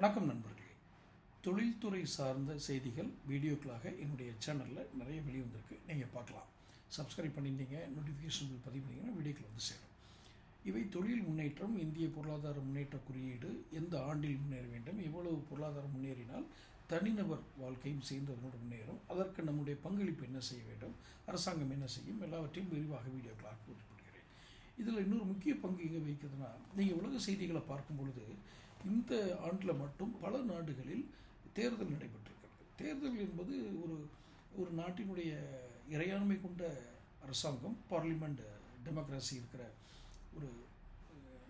வணக்கம் நண்பர்களே. தொழில்துறை சார்ந்த செய்திகள் வீடியோக்களாக என்னுடைய சேனலில் நிறைய வெளிவந்திருக்கு. நீங்கள் பார்க்கலாம். சப்ஸ்கிரைப் பண்ணியிருந்தீங்க நோட்டிஃபிகேஷன் பதிவு பண்ணிங்கன்னா வீடியோக்கள் வந்து சேரும். இவை தொழில் முன்னேற்றம் இந்திய பொருளாதார முன்னேற்ற குறியீடு எந்த ஆண்டில் முன்னேற வேண்டும் எவ்வளவு பொருளாதாரம் முன்னேறினால் தனிநபர் வாழ்க்கையும் சேர்ந்து அதனோடு முன்னேறும் அதற்கு நம்முடைய பங்களிப்பு என்ன செய்ய வேண்டும் அரசாங்கம் என்ன செய்யும் எல்லாவற்றையும் விரிவாக வீடியோக்களாக குறிப்பிடுகிறேன். இதில் இன்னொரு முக்கிய பங்கு இங்கே வைக்கிறதுனா நீங்கள் உலக செய்திகளை பார்க்கும் பொழுது இந்த ஆண்டில் மட்டும் பல நாடுகளில் தேர்தல் நடைபெற்றிருக்கிறது. தேர்தல் என்பது ஒரு ஒரு நாட்டினுடைய இறையாண்மை கொண்ட அரசாங்கம் பார்லிமெண்ட் டெமோக்ரஸி இருக்கிற ஒரு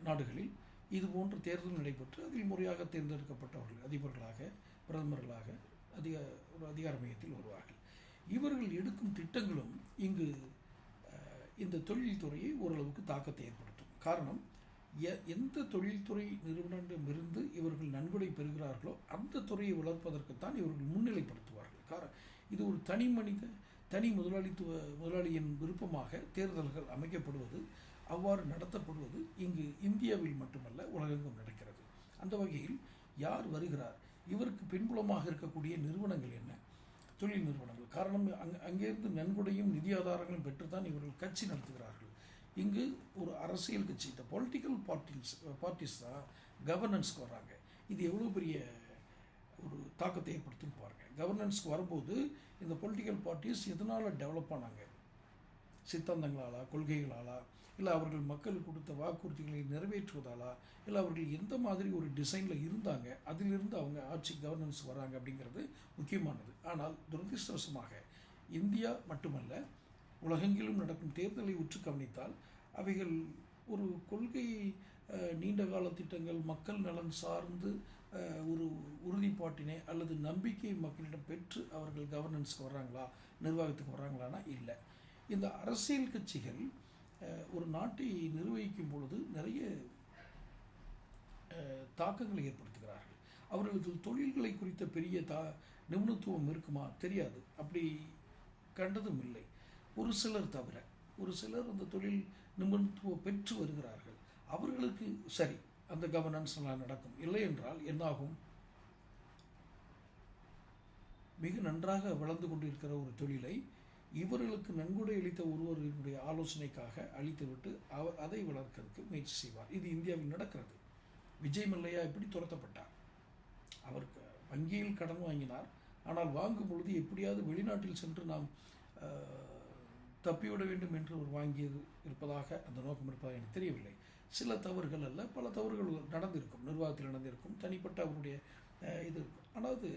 நாடுகளில் இது போன்ற தேர்தல் நடைபெற்று அதில் முறையாக தேர்ந்தெடுக்கப்பட்டவர்கள் அதிபர்களாக பிரதமர்களாக அதிக ஒரு அதிகார மையத்தில் வருவார்கள். இவர்கள் எடுக்கும் திட்டங்களும் இங்கு இந்த தொழில்துறையை ஓரளவுக்கு தாக்கத்தை ஏற்படுத்தும். காரணம் எந்த தொழில்துறை நிறுவனமிருந்து இவர்கள் நன்கொடை பெறுகிறார்களோ அந்த துறையை வளர்ப்பதற்குத்தான் இவர்கள் முன்னிலைப்படுத்துவார்கள். காரணம் இது ஒரு தனி மனித தனி முதலாளித்துவ முதலாளியின் விருப்பமாக தேர்தல்கள் அமைக்கப்படுவது அவ்வாறு நடத்தப்படுவது இங்கு இந்தியாவில் மட்டுமல்ல உலகெங்கும் நடக்கிறது. அந்த வகையில் யார் வருகிறார்? இவருக்கு பின்புலமாக இருக்கக்கூடிய நிறுவனங்கள் என்ன? தொழில் நிறுவனங்கள். காரணம் அங் அங்கேருந்து நன்கொடையும் நிதி ஆதாரங்களும் பெற்றுத்தான் இவர்கள் கட்சி நடத்துகிறார்கள். இங்கு ஒரு அரசியல் கட்சி இந்த பொலிட்டிக்கல் பார்ட்டிஸ் பார்ட்டிஸ் தான் கவர்னன்ஸ்க்கு வர்றாங்க. இது எவ்வளோ பெரிய ஒரு தாக்கத்தை ஏற்படுத்துன்னு பாருங்கள் கவர்னன்ஸ்க்கு வரும்போது இந்த பொலிட்டிக்கல் பார்ட்டிஸ் எதனால் டெவலப் ஆனாங்க? சித்தாந்தங்களாலா கொள்கைகளாலா? இல்லை அவர்கள் மக்களுக்கு கொடுத்த வாக்குறுதிகளை நிறைவேற்றுவதாலா? இல்லை அவர்கள் எந்த மாதிரி ஒரு டிசைனில் இருந்தாங்க? அதிலிருந்து அவங்க ஆட்சி கவர்னன்ஸ் வராங்க அப்படிங்கிறது முக்கியமானது. ஆனால் துரதிருஷ்டவசமாக இந்தியா மட்டுமல்ல உலகெங்கிலும் நடக்கும் தேர்தலை உற்று கவனித்தால் அவைகள் ஒரு கொள்கை நீண்ட கால திட்டங்கள் மக்கள் நலன் சார்ந்து ஒரு உறுதிப்பாட்டினை அல்லது நம்பிக்கை மக்களிடம் பெற்று அவர்கள் கவர்னன்ஸ்க்கு வர்றாங்களா நிர்வாகத்துக்கு வர்றாங்களான்னா இல்லை. இந்த அரசியல் கட்சிகள் ஒரு நாட்டை நிர்வகிக்கும் பொழுது நிறைய தாக்கங்களை ஏற்படுத்துகிறார்கள். அவர்களுக்கு தொழில்களை குறித்த பெரிய தா நிபுணத்துவம் இருக்குமா? தெரியாது. அப்படி கண்டதும் இல்லை. ஒரு சிலர் தவிர ஒரு சிலர் அந்த தொழில் நிபுணத்துவம் பெற்று வருகிறார்கள். அவர்களுக்கு சரி அந்த கவர்னன்ஸ் எல்லாம் நடக்கும். இல்லை என்றால் என்னாகும்? மிக நன்றாக வளர்ந்து கொண்டிருக்கிற ஒரு தொழிலை இவர்களுக்கு நன்கொடை அளித்த ஒருவர்களுடைய ஆலோசனைக்காக அளித்துவிட்டு அவர் அதை வளர்க்கறதுக்கு முயற்சி செய்வார். இது இந்தியாவில் நடக்கிறது. விஜய் மல்லையா இப்படி துரத்தப்பட்டார். அவர் க- வங்கியில் கடன் வாங்கினார். ஆனால் வாங்கும் பொழுது எப்படியாவது வெளிநாட்டில் சென்று நாம் தப்பிவிட வேண்டும் என்று அவர் வாங்கியது இருப்பதாக அந்த நோக்கம் இருப்பதாக எனக்கு தெரியவில்லை. சில தவறுகள் அல்ல பல தவறுகள் நடந்திருக்கும் நிர்வாகத்தில் நடந்திருக்கும் தனிப்பட்ட அவருடைய இது இருக்கும். அதாவது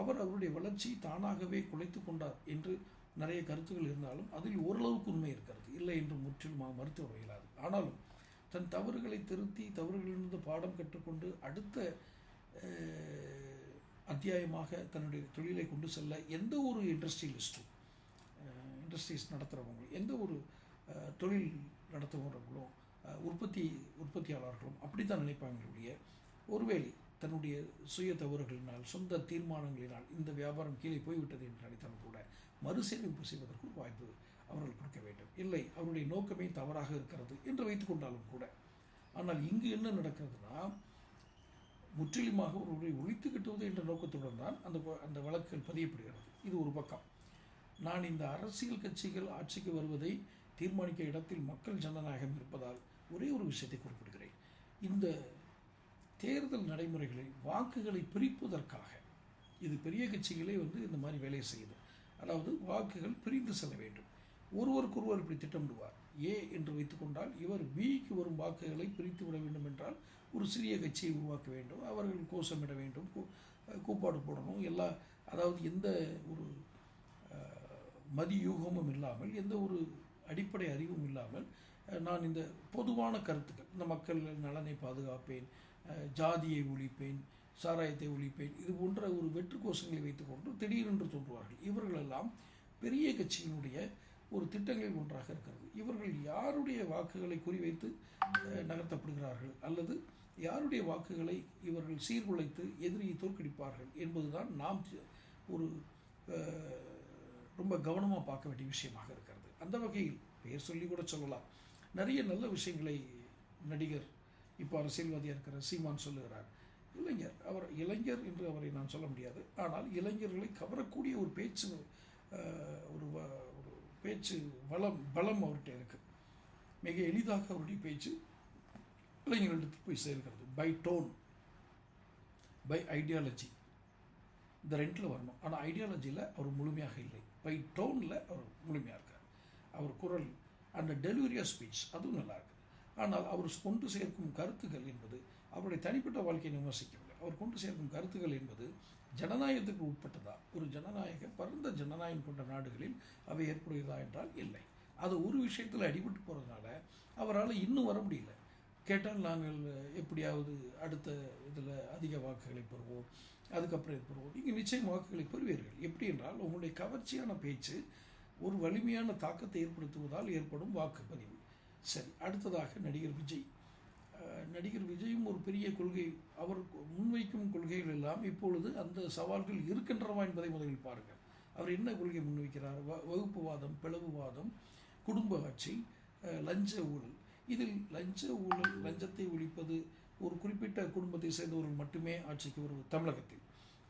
அவர் அவருடைய வளர்ச்சி தானாகவே குலைத்து கொண்டார் என்று நிறைய கருத்துக்கள் இருந்தாலும் அதில் ஓரளவுக்கு உண்மை இருக்கிறது. இல்லை என்று முற்றிலும் மறுத்து இயலாது. ஆனாலும் தன் தவறுகளை திருத்தி தவறுகளிலிருந்து பாடம் கற்றுக்கொண்டு அடுத்த அத்தியாயமாக தன்னுடைய தொழிலை கொண்டு செல்ல எந்த ஒரு இண்டஸ்ட்ரியலிஸ்ட்டும் இண்டஸ்ட்ரீஸ் நடத்துகிறவங்களும் எந்த ஒரு தொழில் நடத்துகிறவங்களும் உற்பத்தி உற்பத்தியாளர்களும் அப்படி தான் நினைப்பாங்களுடைய ஒருவேளை தன்னுடைய சுய தவறுகளினால் சொந்த தீர்மானங்களினால் இந்த வியாபாரம் கீழே போய்விட்டது என்று நினைத்தாலும் கூட மறுசீரமைப்பு செய்வதற்கு ஒரு வாய்ப்பு அவர்கள் கொடுக்க வேண்டும். இல்லை அவருடைய நோக்கமே தவறாக இருக்கிறது என்று வைத்துக்கொண்டாலும் கூட. ஆனால் இங்கு என்ன நடக்கிறதுனா முற்றிலுமாக ஒருவரை ஒழித்து கட்டுவது என்ற நோக்கத்துடன் தான் அந்த அந்த வழக்குகள் பதியப்படுகிறது. இது ஒரு பக்கம். நான் இந்த அரசியல் கட்சிகள் ஆட்சிக்கு வருவதை தீர்மானிக்க இடத்தில் மக்கள் ஜனநாயகம் இருப்பதால் ஒரே ஒரு விஷயத்தை குறிப்பிடுகிறேன். இந்த தேர்தல் நடைமுறைகளை வாக்குகளை பிரிப்பதற்காக இது பெரிய கட்சிகளே வந்து இந்த மாதிரி வேலையை செய்யுது. அதாவது வாக்குகள் பிரிந்து செல்ல வேண்டும். ஒருவருக்கொருவர் இப்படி திட்டமிடுவார். ஏ என்று வைத்துக்கொண்டால் இவர் பிக்கு வரும் வாக்குகளை பிரித்து விட வேண்டும் என்றால் ஒரு சிறிய கட்சியை உருவாக்க வேண்டும். அவர்கள் கோஷமிட வேண்டும். கூப்பாடு போடணும். எல்லா அதாவது எந்த ஒரு மதியூகமும் இல்லாமல் எந்த ஒரு அடிப்படை அறிவும் இல்லாமல் நான் இந்த பொதுவான கருத்துக்கள் இந்த மக்கள் நலனை பாதுகாப்பேன் ஜாதியை ஒழிப்பேன் சாராயத்தை ஒழிப்பேன் இது போன்ற ஒரு வெற்று கோஷங்களை வைத்துக்கொண்டு திடீரென்று தோன்றுவார்கள். இவர்களெல்லாம் பெரிய கட்சியினுடைய ஒரு திட்டங்களில் ஒன்றாக இருக்கிறது. இவர்கள் யாருடைய வாக்குகளை குறிவைத்து நகர்த்தப்படுகிறார்கள்? அல்லது யாருடைய வாக்குகளை இவர்கள் சீர்குலைத்து எதிரியை தோற்கடிப்பார்கள் என்பதுதான் நாம் ஒரு ரொம்ப கவனமாக பார்க்க வேண்டிய விஷயமாக இருக்கிறது. அந்த வகையில் பெயர் சொல்லி கூட சொல்லலாம். நிறைய நல்ல விஷயங்களை நடிகர் இப்போ அரசியல்வாதியாக இருக்கிற சீமான் சொல்லுகிறார். இளைஞர் அவர் இளைஞர் என்று அவரை நான் சொல்ல முடியாது. ஆனால் இளைஞர்களை கவரக்கூடிய ஒரு பேச்சு ஒரு வ- ஒரு பேச்சு வளம் பலம் அவர்கிட்ட இருக்கு. மிக எளிதாக அவருடைய பேச்சு இளைஞர்களிடத்தில் போய் சேர்கிறது. பை டோன் பை ஐடியாலஜி இந்த ரெண்டில் வரணும். ஆனால் ஐடியாலஜியில் அவர் முழுமையாக இல்லை. பை டோனில் அவர் முழுமையாக இருக்கார். அவர் குரல் அந்த டெலிவரி ஆஃப் ஸ்பீச் அதுவும் நல்லா இருக்குது. ஆனால் அவர் கொண்டு சேர்க்கும் கருத்துக்கள் என்பது அவருடைய தனிப்பட்ட வாழ்க்கையை விமர்சிக்கவில்லை. அவர் கொண்டு சேர்க்கும் கருத்துக்கள் என்பது ஜனநாயகத்துக்கு உட்பட்டதா? ஒரு ஜனநாயக பரந்த ஜனநாயகம் கொண்ட நாடுகளில் அவை ஏற்புடையதா என்றால் இல்லை. அது ஒரு விஷயத்தில் அடிபட்டு போகிறதுனால அவரால் இன்னும் வர முடியல. கேட்டால் நாங்கள் எப்படியாவது அடுத்த இதில் அதிக வாக்குகளை பெறுவோம். அதுக்கப்புறம் ஏற்படுவோம் நீங்கள் நிச்சயம் வாக்குகளை பெறுவீர்கள். எப்படி என்றால் உங்களுடைய கவர்ச்சியான பேச்சு ஒரு வலிமையான தாக்கத்தை ஏற்படுத்துவதால் ஏற்படும் வாக்குப்பதிவு. சரி அடுத்ததாக நடிகர் விஜய். நடிகர் விஜயும் ஒரு பெரிய கொள்கை அவர் முன்வைக்கும் கொள்கைகள் எல்லாம் இப்பொழுது அந்த சவால்கள் இருக்கின்றனவா என்பதை முதலில் பாருங்கள். அவர் என்ன கொள்கை முன்வைக்கிறார்? வ வகுப்புவாதம் பிளவுவாதம் குடும்ப ஆட்சி லஞ்ச ஊழல். இதில் லஞ்ச ஊழல் லஞ்சத்தை ஒழிப்பது ஒரு குறிப்பிட்ட குடும்பத்தை சேர்ந்தவர்கள் மட்டுமே ஆட்சிக்கு வருவது தமிழகத்தில்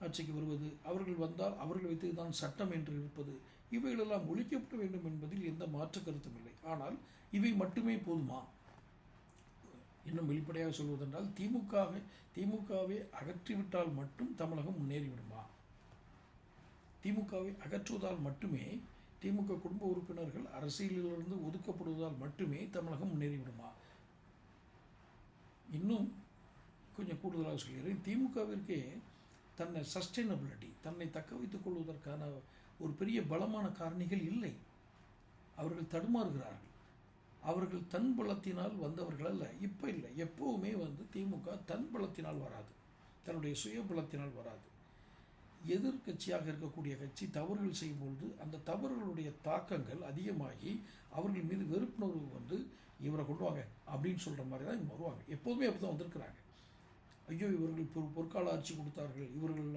ஆட்சிக்கு வருவது அவர்கள் வந்தால் அவர்கள் வைத்து தான் சட்டம் என்று இருப்பது இவைகளெல்லாம் ஒழிக்கப்பட வேண்டும் என்பதில் எந்த மாற்று கருத்தும் இல்லை. ஆனால் இவை மட்டுமே போதுமா? இன்னும் வெளிப்படையாக சொல்வதென்றால் திமுகவை திமுகவை அகற்றிவிட்டால் மட்டும் தமிழகம் முன்னேறிவிடுமா? திமுகவை அகற்றுவதால் மட்டுமே திமுக குடும்ப உறுப்பினர்கள் அரசியலிலிருந்து ஒதுக்கப்படுவதால் மட்டுமே தமிழகம் முன்னேறிவிடுமா? இன்னும் கொஞ்சம் கூடுதலாக சொல்கிறேன் திமுகவிற்கே தன்னை சஸ்டைனபிலிட்டி தன்னை தக்க வைத்துக் கொள்வதற்கான ஒரு பெரிய பலமான காரணிகள் இல்லை. அவர்கள் தடுமாறுகிறார்கள். அவர்கள் தன் பலத்தினால் வந்தவர்கள் அல்ல. இப்போ இல்லை. எப்போவுமே வந்து திமுக தன் பலத்தினால் வராது. தன்னுடைய சுய பலத்தினால் வராது. எதிர்கட்சியாக இருக்கக்கூடிய கட்சி தவறுகள் செய்யும்பொழுது அந்த தவறுகளுடைய தாக்கங்கள் அதிகமாகி அவர்கள் மீது வெறுப்புணர்வு வந்து இவரை கொண்டு வாங்க அப்படின்னு சொல்கிற மாதிரி தான் இவங்க வருவாங்க. எப்போதுமே அப்படி தான் வந்திருக்கிறாங்க. ஐயோ இவர்கள் பொற் பொற்கால ஆட்சி கொடுத்தார்கள். இவர்கள்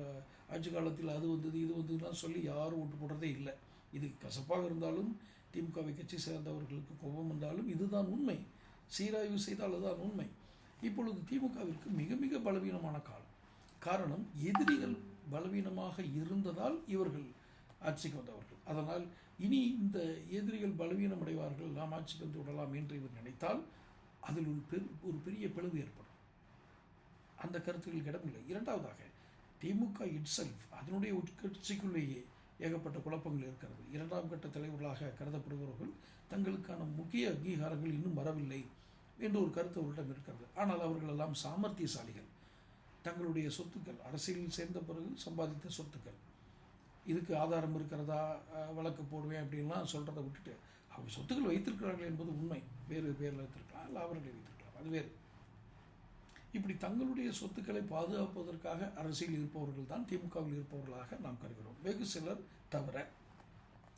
ஆட்சி காலத்தில் அது வந்தது இது வந்ததுலாம் சொல்லி யாரும் ஓட்டு போடுறதே இல்லை. இது கசப்பாக இருந்தாலும் திமுகவை கட்சி சேர்ந்தவர்களுக்கு கோபம் வந்தாலும் இதுதான் உண்மை. சீராய்வு செய்தால் அதுதான் உண்மை. இப்பொழுது திமுகவிற்கு மிக மிக பலவீனமான காலம். காரணம் எதிரிகள் பலவீனமாக இருந்ததால் இவர்கள் ஆட்சிக்கு வந்தவர்கள். அதனால் இனி இந்த எதிரிகள் பலவீனம் அடைவார்கள் நாம் ஆட்சிக்கு வந்து விடலாம் என்று இவர் நினைத்தால் அதில் ஒரு பெரு ஒரு பெரிய பிளவு ஏற்படும். அந்த கருத்துக்களுக்கு இடமில்லை இரண்டாவதாக திமுக இட்செல்ஃப் அதனுடைய உட்கட்சிக்குள்ளேயே ஏகப்பட்ட குழப்பங்கள் இருக்கிறது. இரண்டாம் கட்ட தலைவர்களாக கருதப்படுபவர்கள் தங்களுக்கான முக்கிய அங்கீகாரங்கள் இன்னும் வரவில்லை என்ற ஒரு கருத்து அவர்களிடம் இருக்கிறது. ஆனால் அவர்கள் எல்லாம் சாமர்த்தியசாலிகள். தங்களுடைய சொத்துக்கள் அரசியலில் சேர்ந்த பிறகு சம்பாதித்த சொத்துக்கள். இதுக்கு ஆதாரம் இருக்கிறதா வழக்கு போடுவேன் அப்படின்லாம் சொல்கிறத விட்டுட்டு அவங்க சொத்துக்கள் வைத்திருக்கிறார்கள் என்பது உண்மை. வேறு பேரில் வைத்திருக்கலாம் இல்லை அவர்களை வைத்திருக்கலாம். அது வேறு. இப்படி தங்களுடைய சொத்துக்களை பாதுகாப்பதற்காக அரசியல் இருப்பவர்கள் தான் திமுகவில் இருப்பவர்களாக நாம் கருகிறோம் வெகு சிலர் தவிர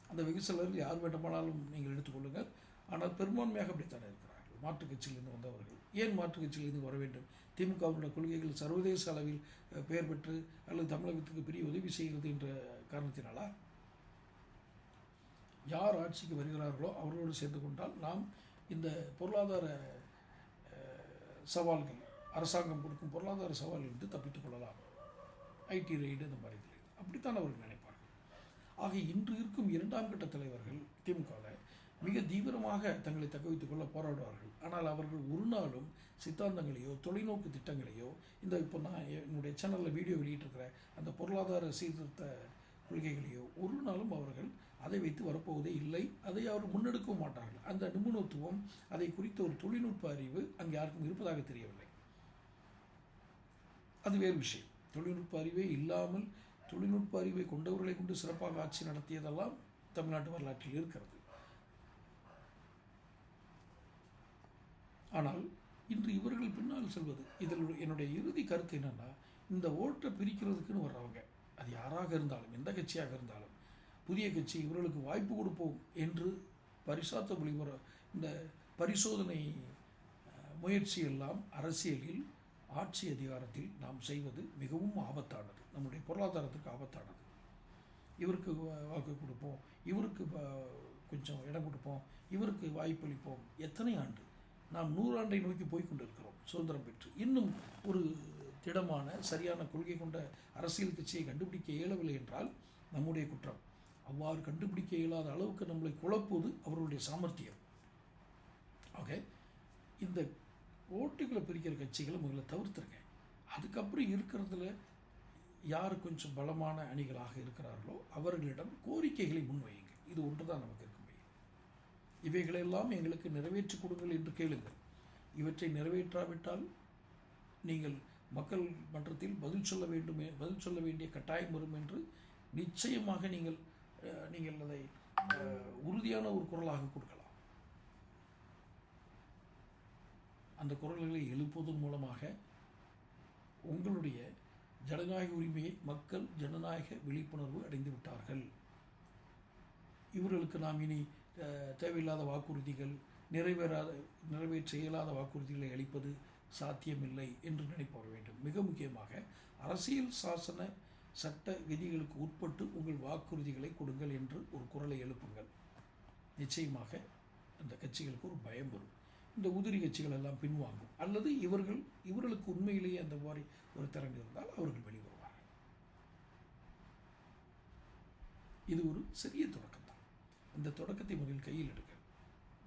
அந்த வெகு சிலர் யார் வேண்டுமானாலும் நீங்கள் எடுத்துக்கொள்ளுங்கள் ஆனால் பெரும்பான்மையாக அப்படித்தானே இருக்கிறார் மாற்றுக் கட்சியிலிருந்து வந்தவர்கள். ஏன் மாற்றுக் கட்சியிலிருந்து வர வேண்டும்? திமுகவினுடைய கொள்கைகள் சர்வதேச அளவில் பெயர் பெற்று அல்லது தமிழகத்துக்கு பெரிய உதவி செய்கிறது என்ற காரணத்தினாலா? யார் ஆட்சிக்கு வருகிறார்களோ அவர்களோடு சேர்ந்து கொண்டால் நாம் இந்த பொருளாதார சவால்கள் அரசாங்கம் கொடுக்கும் பொருளாதார சவால்கள் வந்து தப்பித்துக் கொள்ளலாம். ஐடி ரெய்டு இந்த மாதிரி அப்படித்தான் அவர்கள் நினைப்பார்கள். ஆக இன்று இருக்கும் இரண்டாம் கட்ட தலைவர்கள் திமுகவில் மிக தீவிரமாக தங்களை தக்க வைத்துக் கொள்ள போராடுவார்கள். ஆனால் அவர்கள் ஒரு நாளும் சித்தாந்தங்களையோ தொலைநோக்கு திட்டங்களையோ இந்த இப்போ நான் என்னுடைய சேனலில் வீடியோ வெளியிட்டிருக்கிற அந்த பொருளாதார சீர்திருத்த கொள்கைகளையோ ஒரு நாளும் அவர்கள் அதை வைத்து வரப்போவதே இல்லை. அதை அவர் முன்னெடுக்கவும் மாட்டார்கள். அந்த நிபுணத்துவம் அதை குறித்த ஒரு தொழில்நுட்ப அறிவு அங்கே யாருக்கும் இருப்பதாக தெரியவில்லை. அது வேறு விஷயம். தொழில்நுட்ப அறிவே இல்லாமல் தொழில்நுட்ப அறிவை கொண்டவர்களை கொண்டு சிறப்பாக ஆட்சி நடத்தியதெல்லாம் தமிழ்நாட்டு வரலாற்றில் இருக்கிறது. ஆனால் இன்று இவர்கள் பின்னால் செல்வது இதில் என்னுடைய இறுதி கருத்து என்னென்னா இந்த ஓட்டை பிரிக்கிறதுக்குன்னு வர்றவங்க அது யாராக இருந்தாலும் எந்த கட்சியாக இருந்தாலும் புதிய கட்சி இவர்களுக்கு வாய்ப்பு கொடுப்போம் என்று பரிசாத்த வழிவர இந்த பரிசோதனை முயற்சி எல்லாம் அரசியலில் ஆட்சி அதிகாரத்தில் நாம் செய்வது மிகவும் ஆபத்தானது. நம்முடைய பொருளாதாரத்துக்கு ஆபத்தானது. இவருக்கு வாக்கு கொடுப்போம் இவருக்கு கொஞ்சம் இடம் கொடுப்போம் இவருக்கு வாய்ப்பளிப்போம் எத்தனை ஆண்டு? நாம் நூறாண்டை நோக்கி போய் கொண்டிருக்கிறோம் சுதந்திரம் பெற்று. இன்னும் ஒரு திடமான சரியான கொள்கை கொண்ட அரசியல் கட்சியை கண்டுபிடிக்க இயலவில்லை என்றால் நம்முடைய குற்றம். அவ்வாறு கண்டுபிடிக்க இயலாத அளவுக்கு நம்மளை குழப்புவது அவர்களுடைய சாமர்த்தியம். ஓகே இந்த ஓட்டுகளை பிரிக்கிற கட்சிகளை முதல்ல தவிர்த்துருங்க. அதுக்கப்புறம் இருக்கிறதுல யார் கொஞ்சம் பலமான அணிகளாக இருக்கிறார்களோ அவர்களிடம் கோரிக்கைகளை முன்வையுங்கள். இது ஒன்று தான் நமக்கு இவைகளெல்லாம் எங்களுக்கு நிறைவேற்றி கொடுங்கள் என்று கேளுங்கள். இவற்றை நிறைவேற்றாவிட்டால் நீங்கள் மக்கள் மன்றத்தில் பதில் சொல்ல வேண்டுமே பதில் சொல்ல வேண்டிய கட்டாயம் வரும் என்று நிச்சயமாக நீங்கள் நீங்கள் அதை உறுதியான ஒரு குரலாக கொடுக்கலாம். அந்த குரல்களை எழுப்புவதன் மூலமாக உங்களுடைய ஜனநாயக உரிமையை மக்கள் ஜனநாயக விழிப்புணர்வு அடைந்து விட்டார்கள் இவர்களுக்கு நாம் இனி தேவையில்லாத வாக்குறுதிகள் நிறைவேறாத நிறைவேற்ற இயலாத வாக்குறுதிகளை அளிப்பது சாத்தியமில்லை என்று நினைப்பவர் வேண்டும். மிக முக்கியமாக அரசியல் சாசன சட்ட விதிகளுக்கு உட்பட்டு உங்கள் வாக்குறுதிகளை கொடுங்கள் என்று ஒரு குரலை எழுப்புங்கள். நிச்சயமாக அந்த கட்சிகளுக்கு ஒரு பயம் வரும். இந்த உதிரி கட்சிகள் எல்லாம் பின்வாங்கும். அல்லது இவர்கள் இவர்களுக்கு உண்மையிலேயே அந்த மாதிரி ஒரு திறன் இருந்தால் அவர்கள் வெளிவருவார்கள். இது ஒரு சிறிய தொடக்கம். இந்த தொடக்கத்தை முதலில் கையில் எடுக்க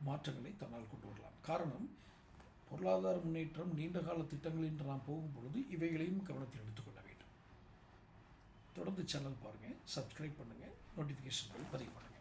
மாற்றங்களை தன்னால் கொண்டு வரலாம். காரணம் பொருளாதார முன்னேற்றம் நீண்டகால திட்டங்கள் என்று நாம் போகும் பொழுது இவைகளையும் கவனத்தில் எடுத்துக்கொள்ள வேண்டும். தொடர்ந்து சேனல் பாருங்கள் சப்ஸ்கிரைப் பண்ணுங்கள் நோட்டிஃபிகேஷன்கள் பதிவு பண்ணுங்கள்